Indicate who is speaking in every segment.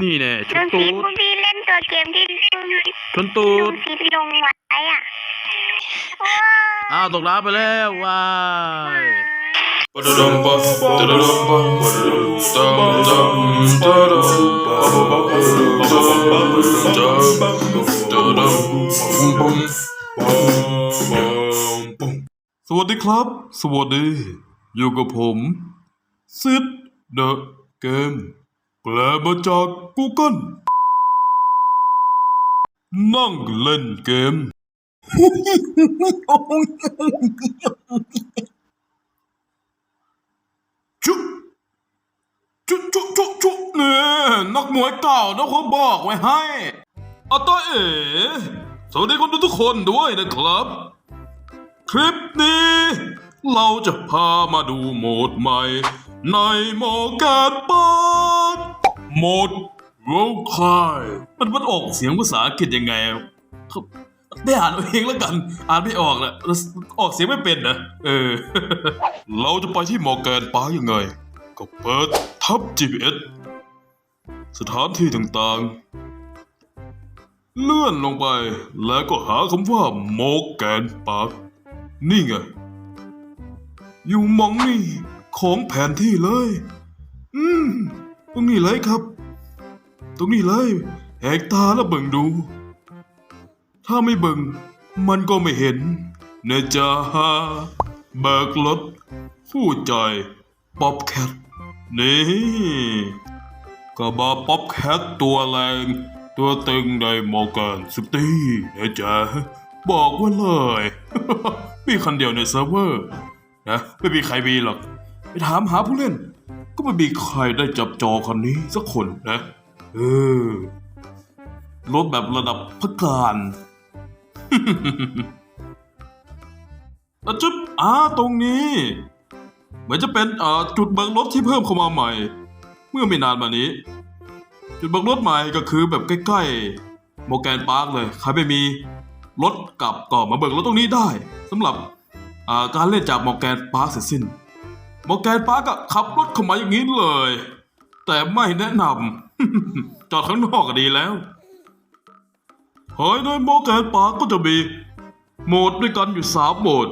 Speaker 1: นี่แน่ช
Speaker 2: ลุ
Speaker 1: น
Speaker 2: ง
Speaker 1: ตู
Speaker 2: ซี
Speaker 1: ด
Speaker 2: พวกพี่เล่นตัวเกมที่ลุง
Speaker 1: ชนตู
Speaker 2: ลุ
Speaker 1: ด
Speaker 2: งซีลงไว้อะว้า
Speaker 1: อ้าวตกน้ำไปแล้วว้าย
Speaker 3: Ba-da-dum, แปลมาจาก Google นั่งเล่นเกม ชุชุชุชุชุเนี่ยนักมวยเก่านะเขาบอกไว้ให้อาตาเอ๋สวัสดีคนดูทุกคนด้วยนะครับ คลิปนี้ เราจะพามาดูโหมดใหม่ ในโมการปาด โหมดโรคายมันมันออกเสียงภาษาอังกฤษยังไงอะครับได้อ่านเอาเองแล้วกัน อ่านไม่ออกนะออกเสียงไม่เป็นนะเออ เราจะไปที่มอแกนป้ายังไง ก็เปิดทับ GPS สถานที่ต่างๆ เลื่อนลงไปแล้วก็หาคำว่ามอร์แกนปาร์คนี่ไง อยู่มองนี่ของแผนที่เลย อืม ตรงนี้เลยครับ ตรงนี้เลยแหกตาแล้วเบิ่งดู ถ้าไม่เบิ่งมันก็ไม่เห็นเนะจ้าเบิกรถผู้ใจป๊อปแคทนี่ ก็บาป๊อปแคทตัวแรง ตัวตึงในมอร์แกันสตี้นะจ๊ะบอกไว่าเลย มีคันเดียวในเซิร์ฟเวอร์นะไม่มีใครมีหรอก ไปถามหาผู้เล่น ก็ไม่มีใครได้จับจอคันนี้สักคนนะเออรถแบบระดับพักการอะจุดอ่าตรงนี้เหมือนจะเป็นเอ่อจุดเบิกรถที่เพิ่มเข้ามาใหม่ เมื่อไม่นานมานี้ จุดเบิกรถใหม่ก็คือแบบใกล้ๆโมแกนพาร์คเลยใครไม่มีรถกลับก็มาเบิกรถตรงนี้ได้สำหรับอ่าการเล่นจากโมแกนพาร์คเสร็จสิ้น โมแกนพาร์กขับรถเข้ามาอย่างนี้เลย แต่ไม่แนะนำ จอดข้างนอกก็ดีแล้วเฮ้ยในโมแกนพาร์คก็จะมี โหมดด้วยกันอยู่สามโหมด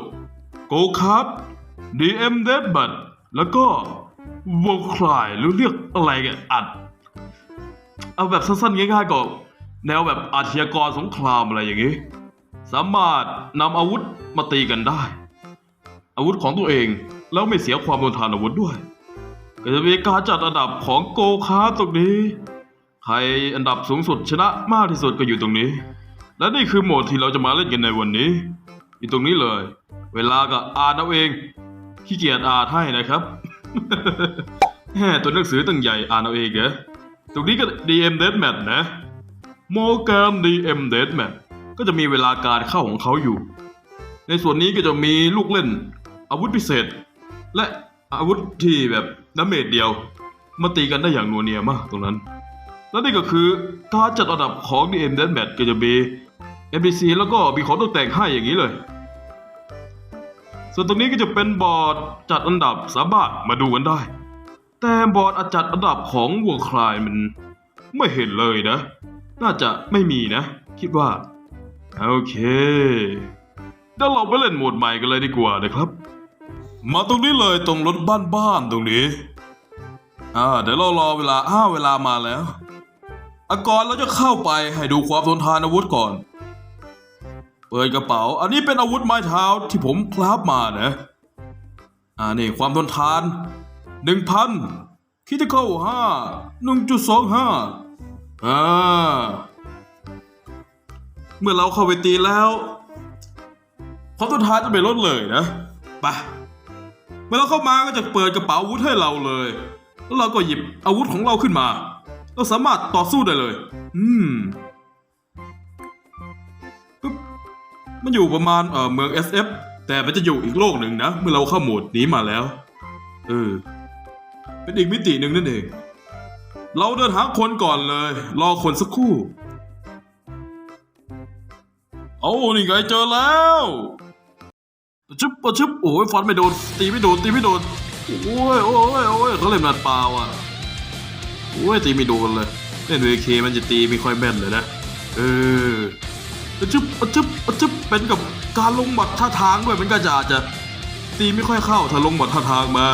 Speaker 3: โกคาร์ด DM d e a d b a t แล้วก็วงคลายหรือเรียกอะไรกันอัด เอาแบบสั้นๆง่ายๆก็แนวแบบอาชญากรสงครามอะไรอย่างนี้ สามารถนำอาวุธมาตีกันได้ อาวุธของตัวเอง แล้วไม่เสียความทนทานอาวุธด้วยก็จะมีการจัดอันดับของโกคาร์ดตรงนี้ ใครอันดับสูงสุดชนะมากที่สุดก็อยู่ตรงนี้ และนี่คือโหมดที่เราจะมาเล่นกันในวันนี้ อยู่ตรงนี้เลย เวลาก็อ่านเอาเอง ขี้เกียจอ่านให้นะครับแหมตัวหนังสือตั้งใหญ่อ่านเอาเองเหรอตรงนี้ก็ DM Deathmatch นะ โมแกน DM Deathmatch ก็จะมีเวลาการเข้าของเขาอยู่ ในส่วนนี้ก็จะมีลูกเล่น อาวุธพิเศษ และอาวุธที่แบบน้ำเมจเดียว มาตีกันได้อย่างนัวเนียมากตรงนั้น และนี่ก็คือการจัดอันดับของ DM Deathmatch ก็จะมี NPC แล้วก็มีของตกแต่งให้อย่างนี้เลย ส่วนตรงนี้ก็จะเป็นบอร์ดจัดอันดับสามารถมาดูกันได้ แต่บอร์ดจัดอันดับของวงคลายมันไม่เห็นเลยนะ น่าจะไม่มีนะ คิดว่า โอเคเดี๋ยวเราไปเล่นโหมดใหม่กันเลยดีกว่านะครับ มาตรงนี้เลยตรงรถบ้านๆตรงนี้ อ่าเดี๋ยวเรารอเวลาอ้าเวลามาแล้วอะก่อนเราจะเข้าไปให้ดูความทนทานอาวุธก่อน เปิดกระเป๋า อันนี้เป็นอาวุธไม้เท้าที่ผมคราฟมานะ อ่านี่ความทนทานหนึ่งพันคิดเข้าห้าหนึ่งจุดสองห้าอ่าเมื่อเราเข้าไปตีแล้วความทนทานจะไม่ลดเลยนะไป มื่อเราเข้ามาก็จะเปิดกระเป๋าอาวุธให้เราเลย แล้วเราก็หยิบอาวุธของเราขึ้นมา เราสามารถต่อสู้ได้เลย อืมมันอยู่ประมาณเอ่อเมือง SF แต่มันจะอยู่อีกโลกหนึ่งนะ เมื่อเราเข้าโหมดนี้มาแล้ว เออ เป็นอีกมิติหนึ่งนั่นเอง เราเดินหาคนก่อนเลย รอคนสักครู่ เอานี่ไงเจอแล้ว ชึบปะชึบโอ้ยฟันไม่โดน ตีไม่โดน ตีไม่โดน โอ้ยโอ้ยโอ้ยเขาเล่นนัดเปล่าอะ โอ้ยตีไม่โดนเลยในล่นเวเคมันจะตีไม่ค่อยแม่นเลยนะ เอออะจึ๊บอะจึ๊บอะจึ๊บเป็นกับการลงหมัดท่าทางด้วยมันก็จะอาจจะ ตีไม่ค่อยเข้าถ้าลงหมัดท่าทางมา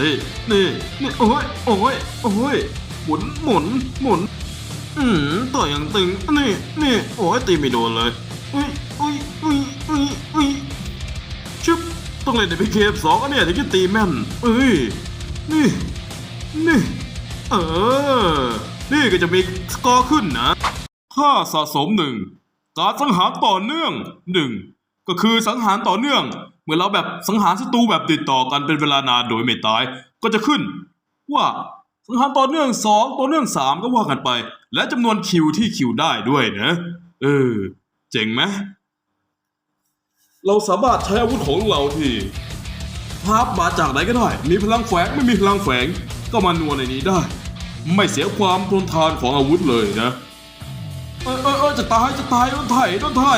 Speaker 3: นี่ นี่ นี่โอ้ยโอ้ยโอ้ยหมุน หมุน หมุน อืมต่อยอย่างตึง นี่ นี่ โอ้ยตีไม่โดนเลยอุ้ยอุ้ย ต้องเล่นในพีเคสองอันเนี่ยถึงจะตีแม่นเอ้ยนี่นี่เออ นี่ก็จะมีสกอร์ขึ้นนะค่าสะสมหนึ่งการสังหารต่อเนื่องหนึ่งก็คือสังหารต่อเนื่องเมื่อเราแบบสังหารศัตรูแบบติดต่อกันเป็นเวลานานโดยไม่ตาย ก็จะขึ้น ว่าสังหารต่อเนื่องสองต่อเนื่องสามก็ว่ากันไป และจำนวนคิวที่คิวได้ด้วยนะ เออ เจ๋งไหม เราสามารถใช้อาวุธของเราที่ภาพมาจากไหนก็ได้ มีพลังแฝงไม่มีพลังแฝงก็มานวลในนี้ได้ ไม่เสียความทนทานของอาวุธเลยนะ เออเออเออจะตายจะตายโดนไถ่โดนไถ่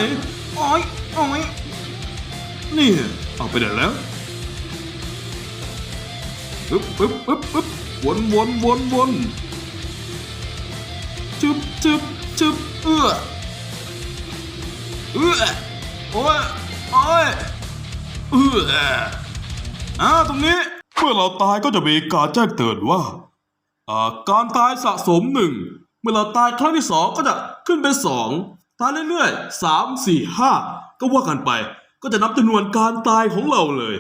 Speaker 3: โอ้ยโอ้ยนี่เอาไปไหนแล้วปึ๊บปึ๊บปึ๊บปึ๊บวนวนวนวนจึบจึบจึบเอื้อเอื้อโอ้ย โอ้ยเอออ่าตรงนี้ เมื่อเราตายก็จะมีการแจ้งเตือนว่าอ่าการตายสะสมหนึ่งเมื่อเราตายครั้งที่สองก็จะขึ้นเป็นสองตายเรื่อยๆสามสี่ห้าก็ว่ากันไป ก็จะนับจำนวนการตายของเราเลย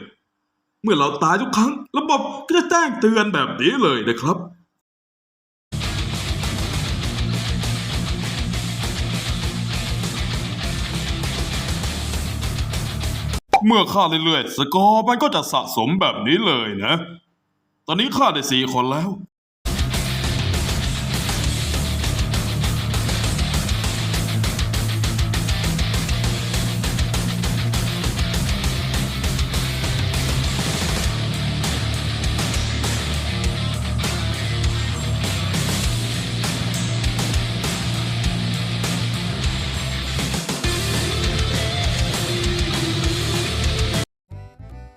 Speaker 3: เมื่อเราตายทุกครั้งระบบก็จะแจ้งเตือนแบบนี้เลยนะครับ เมื่อฆ่าเรื่อยๆ สกอร์มันก็จะสะสมแบบนี้เลยนะ ตอนนี้ฆ่าได้สี่คนแล้ว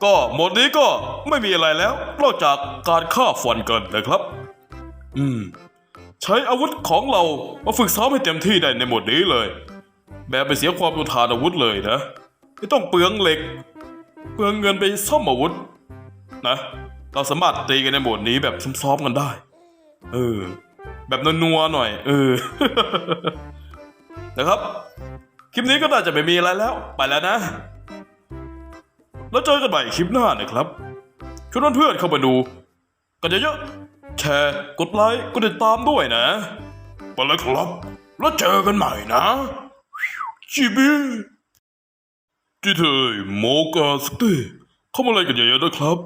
Speaker 3: ก็หมดนี้ก็ไม่มีอะไรแล้ว นอกจากการฆ่าฟันกันนะครับ อืม ใช้อาวุธของเรามาฝึกซ้อมให้เต็มที่ได้ในหมดนี้เลย แบบไม่เสียความทนทานอาวุธเลยนะ ไม่ต้องเปลืองเหล็ก เปลืองเงินไปซ่อมอาวุธ นะ เราสามารถตีกันในหมดนี้แบบซ้อมๆกันได้ เออ แบบนัวๆหน่อย เออ นะครับ คลิปนี้ก็น่าจะไม่มีอะไรแล้ว ไปแล้วนะ แล้วเจอกันใหม่คลิปหน้านะครับชวนเพื่อนเข้ามาดู กันเยอะๆแชร์กดไลค์กดติดตามด้วยนะไปเลยครับ แล้วเจอกันใหม่นะชิบิจิเทยโมกาสเตเข้ามาอะไรกันเยอะๆนะครับ